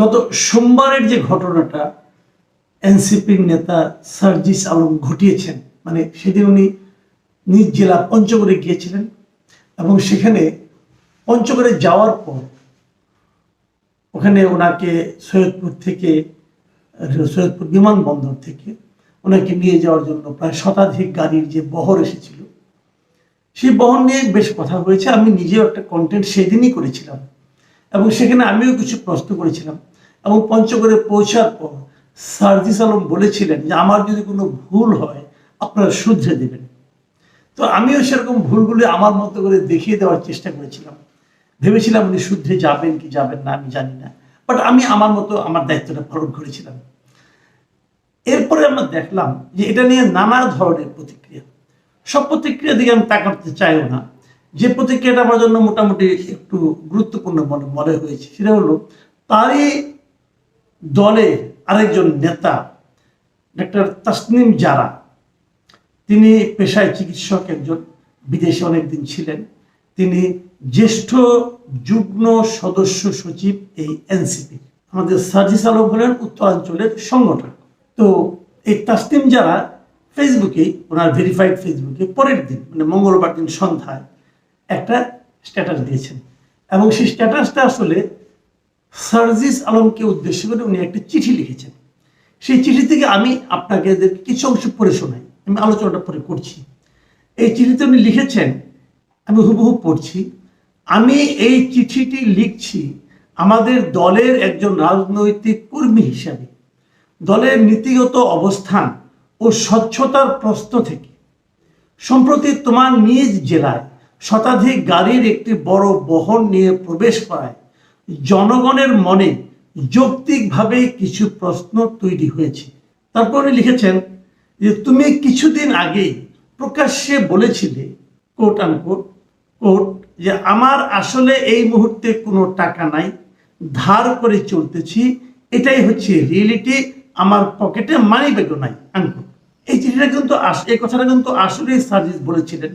গত সোমবারের যে ঘটনাটা এনসিপির নেতা সার্জিস আলম ঘটিয়েছেন মানে সেদিন উনি নিজ জেলা পঞ্চগড়ে গিয়েছিলেন এবং সেখানে পঞ্চগড়ে যাওয়ার পর ওখানে ওনাকে সৈয়দপুর থেকে, সৈয়দপুর বিমানবন্দর থেকে ওনাকে নিয়ে যাওয়ার জন্য প্রায় শতাধিক গাড়ির যে বহর এসেছিল, সেই বহর নিয়ে বেশ কথা হয়েছে। আমি নিজেও একটা কন্টেন্ট সেদিনই করেছিলাম এবং সেখানে আমিও কিছু প্রশ্ন করেছিলাম। এবং পঞ্চগড়ে পৌঁছার পর সার্জিস আলম বলেছিলেন যে, আমার যদি কোনো ভুল হয়, আপনারা শুধরে দেবেন। তো আমিও সেরকম ভুলগুলি আমার মতো করে দেখিয়ে দেওয়ার চেষ্টা করেছিলাম। ভেবেছিলাম উনি শুদ্ধে যাবেন কি যাবেন না, আমি জানি না। বাট আমি আমার মতো আমার দায়িত্বটা পালন করেছিলাম। এরপরে আমরা দেখলাম যে, এটা নিয়ে নানা ধরনের প্রতিক্রিয়া। সব প্রতিক্রিয়া দিকে আমি তাকাতে চাইও না। যে প্রতিক্রিয়াটা আমার জন্য মোটামুটি একটু গুরুত্বপূর্ণ মনে মনে হয়েছে, সেটা হলো, তারই দলে আরেকজন নেতা, ডাক্তার তাসনিম জারা। তিনি পেশায় চিকিৎসক একজন, বিদেশে অনেকদিন ছিলেন। তিনি জ্যেষ্ঠ যুগ্ম সদস্য সচিব এই এনসিপি, আমাদের সার্জিস আলম হলেন উত্তরাঞ্চলের সংগঠন তো এই তাসনিম যারা ফেসবুকে, ওনার ভেরিফাইড ফেসবুকে পরের দিন মানে মঙ্গলবার দিন সন্ধ্যায় একটা স্ট্যাটাস দিয়েছেন। এবং সেই স্ট্যাটাসটা আসলে সার্জিস আলমকে উদ্দেশ্য করে উনি একটি চিঠি লিখেছেন। সেই চিঠি থেকে আমি আপনাকে কিছু অংশ পড়ে শোনাই। আমি আলোচনাটা পরে করছি। এই চিঠিতে উনি লিখেছেন, আমি হুবহু পড়ছি, আমি এই চিঠিটি লিখছি আমাদের দলের একজন রাজনৈতিক কর্মী হিসাবে। দলের নীতিগত অবস্থান ও স্বচ্ছতার প্রশ্ন থেকে। সম্প্রতি তোমার নিজ জেলায় শতাধিক গাড়ির একটি বড় বহন নিয়ে প্রবেশ করায় জনগণের মনে যৌক্তিকভাবে কিছু প্রশ্ন তৈরি হয়েছে। তারপর লিখেছেন যে, তুমি কিছুদিন আগেই প্রকাশ্যে বলেছিলে কোট আনকোট কোট যে আমার আসলে এই মুহূর্তে কোনো টাকা নাই, ধার করে চলতেছি, এটাই হচ্ছে রিয়েলিটি আমার পকেটে মানি ব্যাগও নাই আনকোট এই চিঠিটা কিন্তু এই কথাটা কিন্তু আসলেই সার্জিস বলেছিলেন।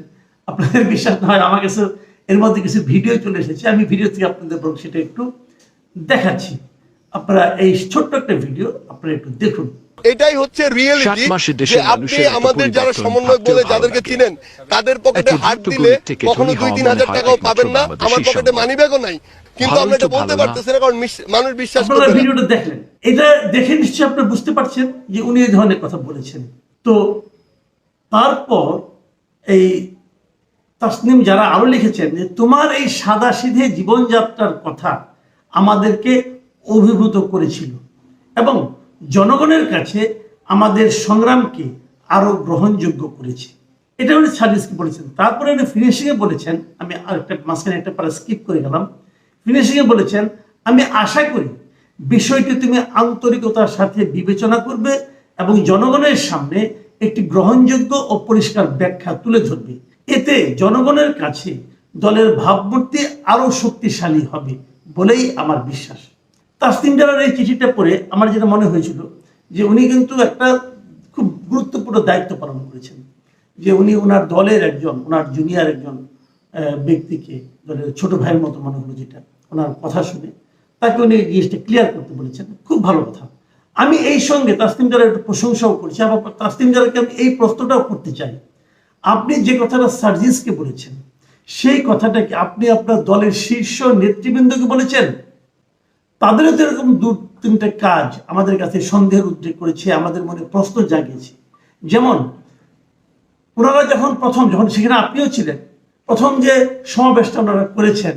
আপনাদের বিশ্বাস না হয়, আমার কাছে এর মধ্যে কিছু ভিডিও চলে এসেছে। আমি ভিডিও থেকে আপনাদের বরং সেটা একটু দেখাচ্ছি। আপনারা এই ছোট্ট একটা ভিডিও আপনারা একটু দেখুন। এটাই হচ্ছে রিয়েলিটি যে আপনি আমাদের যারা সমন্বয় বলে যাদেরকে চিনেন তাদের পকেটে হাত দিলে কখনো দুই তিন হাজার হয় টাকাও পাবেন না। আমার পকেটে। মানি ব্যাগও নাই। কিন্তু আমরা এটা তো বলতে পারতেছি না কারণ মানুষ বিশ্বাস না। ভিডিওটা দেখলেন। এটা দেখে নিশ্চয়ই আপনি বুঝতে পারছেন যে উনি এই ধরনের কথা বলেছেন। তো তারপর এই তাসনিম যারা আরও লিখেছেন যে, তোমার এই সাদা সিধে জীবনযাত্রার কথা আমাদেরকে অভিভূত করেছিল এবং জনগণের কাছে আমাদের সংগ্রামকে আরও গ্রহণযোগ্য করেছে। এটা উনি সার্ভিসকে বলেছেন। তারপরে উনি ফিনিশিংয়ে বলেছেন, আমি আরেকটা মাঝখানে একটা পারা স্কিপ করে গেলাম। ফিনিশিংয়ে বলেছেন, আমি আশা করি বিষয়টি তুমি আন্তরিকতার সাথে বিবেচনা করবে এবং জনগণের সামনে একটি গ্রহণযোগ্য ও পরিষ্কার ব্যাখ্যা তুলে ধরবে। এতে জনগণের কাছে দলের ভাবমূর্তি আরও শক্তিশালী হবে বলেই আমার বিশ্বাস। তাসলিম জালার এই চিঠিটা পড়ে আমার যেটা মনে হয়েছিল যে উনি কিন্তু একটা খুব গুরুত্বপূর্ণ দায়িত্ব পালন করেছেন। যে উনি ওনার দলের একজন ওনার জুনিয়র একজন ব্যক্তিকে, দলের ছোট ভাইয়ের মতো মনে হলো যেটা, ওনার কথা শুনে। তাকে উনি জিনিসটা ক্লিয়ার করতে বলেছেন। খুব ভালো কথা। আমি এই সঙ্গে তাসলিম জালার একটু প্রশংসাও করছি। আবার তাসলিম জালাকে আমি এই প্রশ্নটাও করতে চাই। আপনি যে কথাটা সার্জিসকে বলেছেন, সেই কথাটাকে আপনি আপনার দলের শীর্ষ নেতৃবৃন্দকে বলেছেন? তাদেরও তো এরকম দু, তিনটে কাজ আমাদের কাছে সন্দেহের উদ্রেক করেছে, আমাদের মনে প্রশ্ন জাগিয়েছে। যেমন, ওনারা যখন প্রথম, যখন সেখানে আপনিও ছিলেন, প্রথম যে সমাবেশটা ওনারা করেছেন,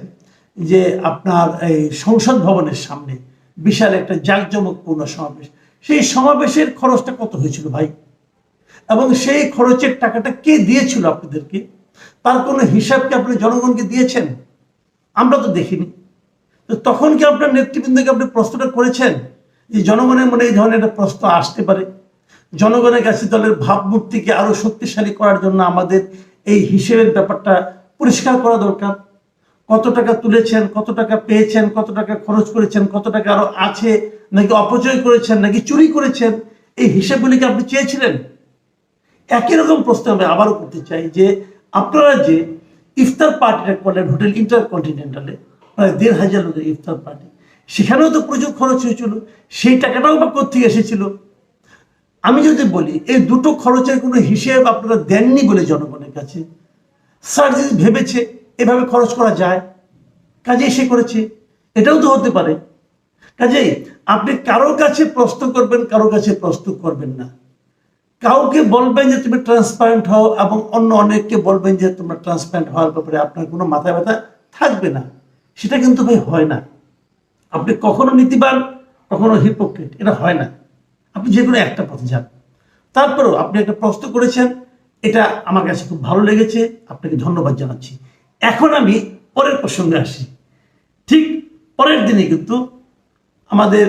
যে আপনার এই সংসদ ভবনের সামনে বিশাল একটা জাঁকজমকপূর্ণ সমাবেশ, সেই সমাবেশের খরচটা কত হয়েছিল ভাই? এবং সেই খরচের টাকাটা কে দিয়েছিল আপনাদেরকে? তার কোনো হিসাব কি আপনি জনগণকে দিয়েছেন? আমরা তো দেখিনি। তো তখন কি আপনার নেতৃবৃন্দকে আপনি প্রশ্নটা করেছেন যে জনগণের মনে এই ধরনের একটা প্রশ্ন আসতে পারে? জনগণের কাছে দলের ভাবমূর্তিকে আরও শক্তিশালী করার জন্য আমাদের এই হিসেবের ব্যাপারটা পরিষ্কার করা দরকার। কত টাকা তুলেছেন, কত টাকা পেয়েছেন, কত টাকা খরচ করেছেন, কত টাকা আরও আছে, নাকি অপচয় করেছেন, নাকি চুরি করেছেন, এই হিসেবগুলিকে আপনি চেয়েছিলেন? একই রকম প্রশ্ন আমি আবারও করতে চাই যে আপনারা যে ইফতার পার্টিটা করলেন, হোটেল ইন্টারকন্টিনেন্টালে, প্রায় দেড় হাজার লোকের ইফতার পার্টি, সেখানেও তো প্রচুর খরচ হয়েছিল, সেই টাকাটাও বা কোথেকে এসেছিল? আমি যদি বলি, এই দুটো খরচের কোনো হিসেব আপনারা দেননি বলে জনগণের কাছে? স্যার যদি ভেবেছে এভাবে খরচ করা যায়, কাজেই সে করেছে, এটাও তো হতে পারে। কাজেই আপনি কারও কাছে প্রশ্ন করবেন, কারও কাছে প্রশ্ন করবেন না। কাউকে বলবেন যে তুমি ট্রান্সপারেন্ট হও এবং অন্য অনেককে বলবেন যে তোমরা ট্রান্সপারেন্ট হওয়ার ব্যাপারে আপনার কোনো মাথা ব্যথা থাকবে না। সেটা কিন্তু ভাই হয় না। আপনি কখনো নীতিবান, কখনো হিপোক্রেট এটা হয় না। আপনি যে কোনো একটা পথে যান। তারপরেও আপনি একটা প্রশ্ন করেছেন, এটা আমার কাছে খুব ভালো লেগেছে, আপনাকে ধন্যবাদ জানাচ্ছি। এখন আমি পরের প্রসঙ্গে আসি। ঠিক পরের দিনে কিন্তু আমাদের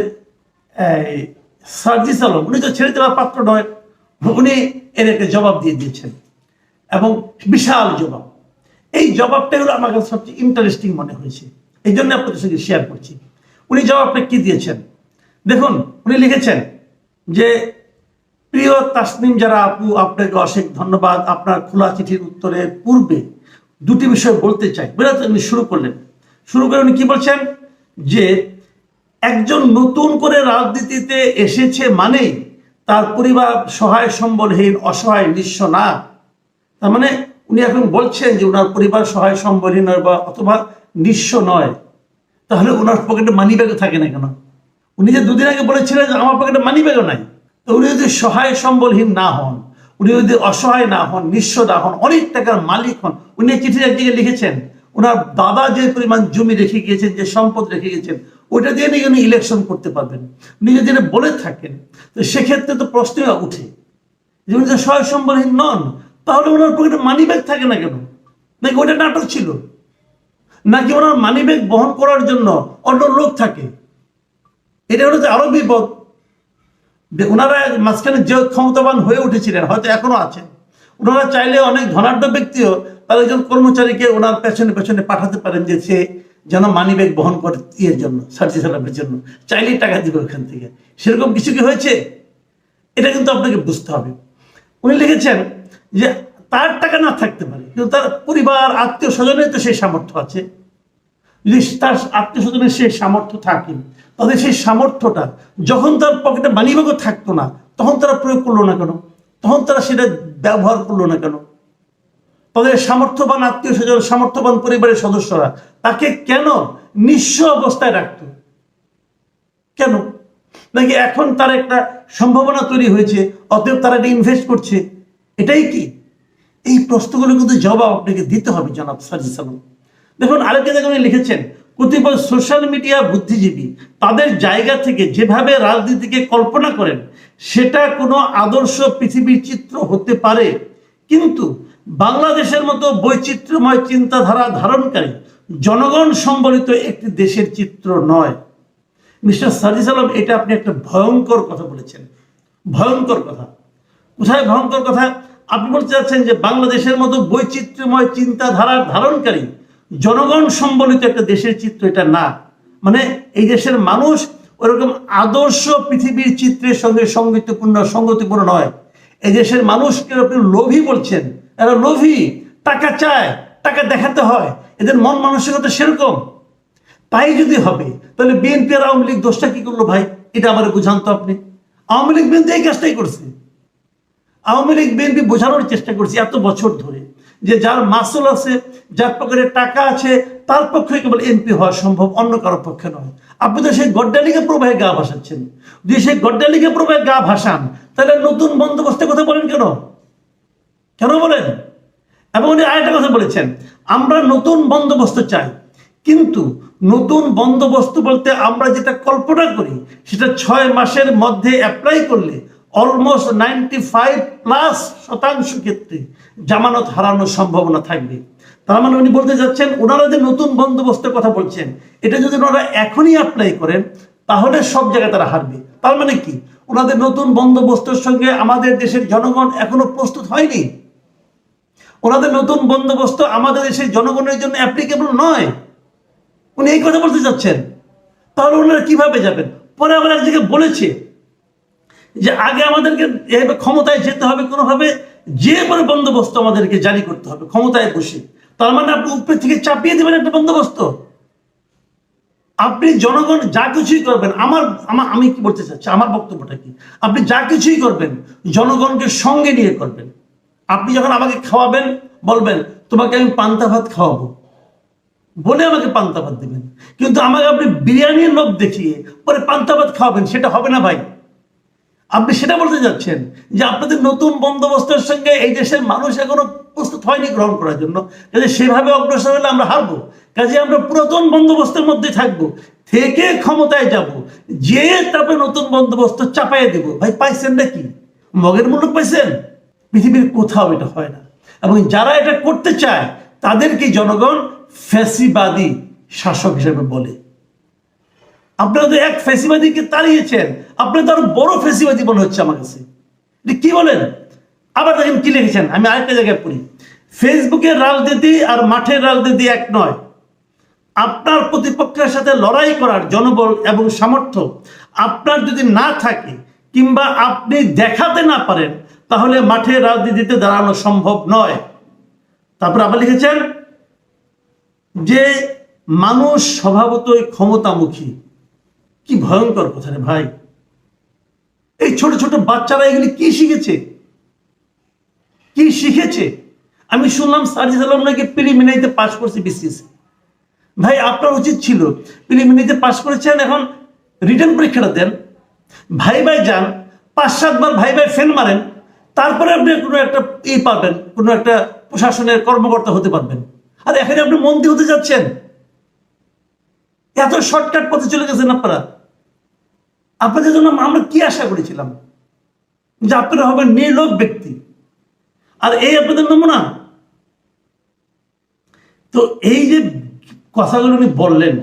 সার্জিস আলম, উনি তো ছেড়ে দেওয়ার পাত্র নয় উনি এর একটা জবাব দিয়ে দিয়েছেন। এবং বিশাল জবাব। এই জবাবটাই হলো আমার কাছে সবচেয়ে ইন্টারেস্টিং মনে হয়েছে। এই জন্য আপনাদের সঙ্গে শেয়ার করছি। উনি জবাবটা কি দিয়েছেন? দেখুন, উনি লিখেছেন যে, প্রিয় তাসনিম যারা আপু, আপনাকে অশেষ ধন্যবাদ। আপনার খোলা চিঠির উত্তরের পূর্বে দুটি বিষয় বলতে চাই। বেরোতে উনি শুরু করলেন। শুরু করে উনি কি বলছেন? যে, একজন নতুন করে রাজনীতিতে এসেছে মানেই তার পরিবার সহায় সম্বলহীন, অসহায়, নিঃস্ব না। তার মানে উনি এখন বলছেন যে ওনার পরিবার সহায় সম্বলহীন নয় বা অথবা নিঃস্ব নয়। তাহলে ওনার পকেটে মানি ব্যাগও থাকে না কেন? উনি যে দুদিন আগে বলেছিলেন যে আমার পকেটে মানি ব্যাগও নাই। তো উনি যদি সহায় সম্বলহীন না হন, উনি যদি অসহায় না হন, নিঃস্ব না হন, অনেক টাকার মালিক হন, উনি চিঠির একদিকে লিখেছেন ওনার দাদা যে পরিমাণ জমি রেখে গিয়েছেন, যে সম্পদ রেখে গিয়েছেন ওইটা দিয়ে নাকি উনি ইলেকশন করতে পারবেন। উনি যদি বলে থাকেন, তো সেক্ষেত্রে তো প্রশ্ন উঠে। যে উনি যে সহায় সম্বলহীন নন, তাহলে ওনার পকেটে মানি ব্যাগ থাকে না কেন? নাকি ওটা নাটক ছিল? নাকি ওনার মানি ব্যাগ বহন করার জন্য অন্য লোক থাকে? এটা হলো যে আরও বিপদ। যে ওনারা মাঝখানে যে ক্ষমতাবান হয়ে উঠেছিলেন, হয়তো এখনও আছেন। ওনারা চাইলে অনেক ধনাঢ্য ব্যক্তিও তার একজন কর্মচারীকে ওনার পেছনে পেছনে পাঠাতে পারেন যে সে যেন মানি ব্যাগ বহন করে, ইয়ের জন্য, সার্জি সালামের জন্য। চাইলেই টাকা দিবে ওখান থেকে। সেরকম কিছু কি হয়েছে? এটা কিন্তু আপনাকে বুঝতে হবে। উনি লিখেছেন যে তার টাকা না থাকতে পারে, কিন্তু তার পরিবার আত্মীয় স্বজনের তো সেই সামর্থ্য আছে। যদি তার আত্মীয় স্বজনের সেই সামর্থ্য থাকে, তাদের সেই সামর্থ্যটা যখন তার পকেটে মানিব্যাগও থাকতো না, তখন তারা প্রয়োগ করল না কেন? তখন তারা সেটা ব্যবহার করল না কেন? তাদের সামর্থ্যবান আত্মীয় স্বজন, সামর্থ্যবান পরিবারের সদস্যরা, তাকে কেন নিঃস্ব অবস্থায় রাখতো? কেন? নাকি এখন তার একটা সম্ভাবনা তৈরি হয়েছে, অতএব তারা এটা ইনভেস্ট করছে? এটাই কি? এই প্রশ্নগুলো কিন্তু জবাব আপনাকে দিতে হবে, জনাব সাজি সালাম। দেখুন, আরেকটা জায়গায় উনি লিখেছেন, কতিপয় সোশ্যাল মিডিয়া বুদ্ধিজীবী তাদের জায়গা থেকে যেভাবে রাজনীতিকে কল্পনা করেন, সেটা কোনো আদর্শ পৃথিবীর চিত্র হতে পারে। কিন্তু বাংলাদেশের মতো বৈচিত্র্যময় চিন্তাধারা ধারণকারী জনগণ সম্বলিত একটি দেশের চিত্র নয়। মিস্টার সাজিস আলম, এটা আপনি একটা ভয়ঙ্কর কথা বলেছেন। ভয়ঙ্কর কথা। কোথায় ভয়ঙ্কর কথা? আপনি বলতে চাচ্ছেন যে বাংলাদেশের মতো বৈচিত্র্যময় চিন্তাধারার ধারণকারী জনগণ সম্বলিত একটা দেশের চিত্র এটা না। মানে এই দেশের মানুষ ওরকম আদর্শ পৃথিবীর চিত্রের সঙ্গে সঙ্গীতপূর্ণ সঙ্গতিপূর্ণ নয়। এই দেশের মানুষকে আপনি লোভী বলছেন। এরা লোভী, টাকা চায়, টাকা দেখাতে হয়, এদের মন মানসিকতা সেরকম। তাই যদি হবে, তাহলে বিএনপি আর আওয়ামী লীগ দোষটা কি করল ভাই? এটা আমার বুঝান তো আপনি। আওয়ামী লীগ বিএনপি এই কাজটাই করছে। আওয়ামী লীগ বিএনপি বোঝানোর চেষ্টা করছে এত বছর ধরে যে যার মাসুল আছে, যার পকেটে টাকা আছে, তার পক্ষে কেবল এমপি হওয়া সম্ভব, অন্য কারোর পক্ষে নয়। আপনি তো সেই গড্ডালিকে প্রবাহে গা ভাসাচ্ছেন। যদি সেই গড্ডালিকে প্রবাহে গা ভাসান, তাহলে নতুন বন্দোবস্তের কথা বলেন কেন? কেন বলেন? এবং উনি আরেকটা কথা বলেছেন, আমরা নতুন বন্দোবস্ত চাই, কিন্তু নতুন বন্দোবস্ত বলতে আমরা যেটা কল্পনা করি, সেটা ছয় মাসের মধ্যে অ্যাপ্লাই করলে অলমোস্ট নাইনটি ফাইভ প্লাস শতাংশ ক্ষেত্রে জামানত হারানোর সম্ভাবনা থাকবে। তার মানে উনি বলতে যাচ্ছেন, ওনারা যে নতুন বন্দোবস্তের কথা বলছেন, এটা যদি ওনারা এখনই অ্যাপ্লাই করেন, তাহলে সব জায়গায় তারা হারবে। তার মানে কি? ওনাদের নতুন বন্দোবস্তের সঙ্গে আমাদের দেশের জনগণ এখনও প্রস্তুত হয়নি? ওনাদের নতুন বন্দোবস্ত আমাদের দেশের জনগণের জন্য অ্যাপ্লিকেবল নয়। উনি এই কথা বলতে চাচ্ছেন। তাহলে ওনারা কীভাবে যাবেন? পরে আবার এক জায়গায় বলেছে যে আগে আমাদেরকে এভাবে ক্ষমতায় যেতে হবে কোনোভাবে, যে পরে বন্দোবস্ত আমাদেরকে জারি করতে হবে, ক্ষমতায় বসে। তার মানে আপনি উপরে থেকে চাপিয়ে দেবেন একটা বন্দোবস্ত। আপনি জনগণ যা কিছুই করবেন, আমার আমার, আমি কি বলতে চাচ্ছি? আমার বক্তব্যটা কি? আপনি যা কিছুই করবেন, জনগণকে সঙ্গে নিয়ে করবেন। আপনি যখন আমাকে খাওয়াবেন, বলবেন, তোমাকে আমি পান্তা ভাত খাওয়াবো। বলে আমাকে পান্তা ভাত দেবেন। কিন্তু আমাকে আপনি বিরিয়ানির লোভ দেখিয়ে পরে পান্তা ভাত খাওয়াবেন, সেটা হবে না ভাই। আপনি সেটা বলতে যাচ্ছেন যে আপনাদের নতুন বন্দোবস্তের সঙ্গে এই দেশের মানুষ এখনও প্রস্তুত হয়নি গ্রহণ করার জন্য। কাজে সেভাবে অগ্রসর হলে আমরা হারবো। কাজে আমরা পুরাতন বন্দোবস্তের মধ্যে থাকব, থেকে ক্ষমতায় যাব যে তারপরে নতুন বন্দোবস্ত চাপাইয়ে দেব। ভাই, পাইছেন নাকি? মগের মূল্য পাইছেন? পৃথিবীর কোথাও এটা হয় না। এবং যারা এটা করতে চায়, তাদেরকে জনগণ ফ্যাসিবাদী শাসক হিসেবে বলে। আপনারা তো এক ফেসিবাদীকে তাড়িয়েছেন। আপনার তো আরও বড় ফেসিবাদী মনে হচ্ছে আমার কাছে। কি বলেন? আবার দেখেন কি লিখেছেন? আমি আরেকটা জায়গায় পড়ি। ফেসবুকের রাজনীতি আর মাঠের রাজনীতি এক নয়। আপনার প্রতিপক্ষের সাথে লড়াই করার জনবল এবং সামর্থ্য আপনার যদি না থাকে, কিংবা আপনি দেখাতে না পারেন তাহলে মাঠে রাজনীতিতে দাঁড়ানো সম্ভব নয়। তারপর আবার লিখেছেন, যে মানুষ স্বভাবতই ক্ষমতামুখী, কি ভয়ঙ্কর কথা রে ভাই। এই ছোট ছোট বাচ্চারা এগুলি কি শিখেছে? কি শিখেছে? আমি শুনলাম সার্জিস আলম নাকি প্রিলিমিনারিতে পাশ করছে বিসিএস ভাই, আপনার উচিত ছিল প্রিলিমিনারিতে পাশ করেছেন, এখন রিটার্ন পরীক্ষাটা দেন। ভাই ভাই যান, পাঁচ সাতবার ভাই ভাই ফেল মারেন তারপরে আপনি কোনো একটা ই পাবেন, কোনো একটা প্রশাসনের কর্মকর্তা হতে পারবেন। আর এখানে আপনি মন্ত্রী হতে যাচ্ছেন। এত শর্টকাট পথে চলে গেছেন আপনারা। আপনাদের জন্য আমরা কি আশা করেছিলাম? যে আপনারা হবেন নির্লোভ ব্যক্তি। আর এই আপনাদের নমুনা। তো এই যে কথাগুলো উনি বললেন,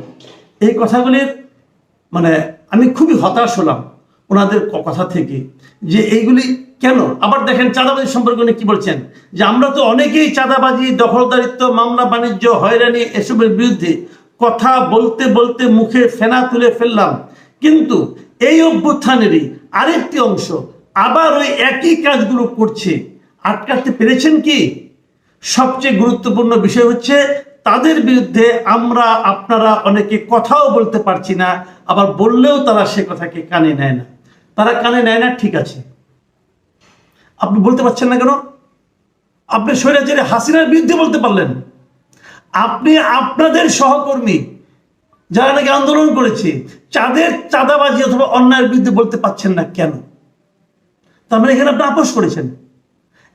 এই কথাগুলির মানে আমি খুবই হতাশ হলাম ওনাদের কথা থেকে যে এইগুলি কেন? আবার দেখেন চাঁদাবাজি সম্পর্কে উনি কি বলছেন? যে আমরা তো অনেকেই চাঁদাবাজি, দখলদারিত্ব, মামলা, বাণিজ্য, হয়রানি এসবের বিরুদ্ধে কথা বলতে বলতে মুখে ফেনা তুলে ফেললাম। কিন্তু এই অভ্যুত্থানেরই আরেকটি অংশ আবার ওই একই কাজগুলো করছে। আটকাতে পেরেছেন কি? সবচেয়ে গুরুত্বপূর্ণ বিষয় হচ্ছে তাদের বিরুদ্ধে আমরা, আপনারা অনেকে কথাও বলতে পারছি না, আবার বললেও তারা সে কথাকে কানে নেয় না। তারা কানে নেয় না, ঠিক আছে। আপনি বলতে পারছেন না কেন? আপনি স্বৈরাচারী হাসিনার বিরুদ্ধে বলতে পারলেন। আপনি আপনাদের সহকর্মী যারা নাকি আন্দোলন করেছে, চাঁদের চাঁদাবাজি অথবা অন্যায়ের বিরুদ্ধে বলতে পারছেন না কেন? তার মানে এখানে আপনি আপোষ করেছেন।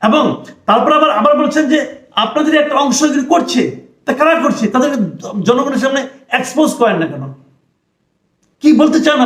এবং তারপর আবার আবার বলছেন যে আপনাদের একটা অংশ যদি করছে, তা কারা করছে? তাদেরকে জনগণের সামনে এক্সপোজ করেন না কেন? কি বলতে চান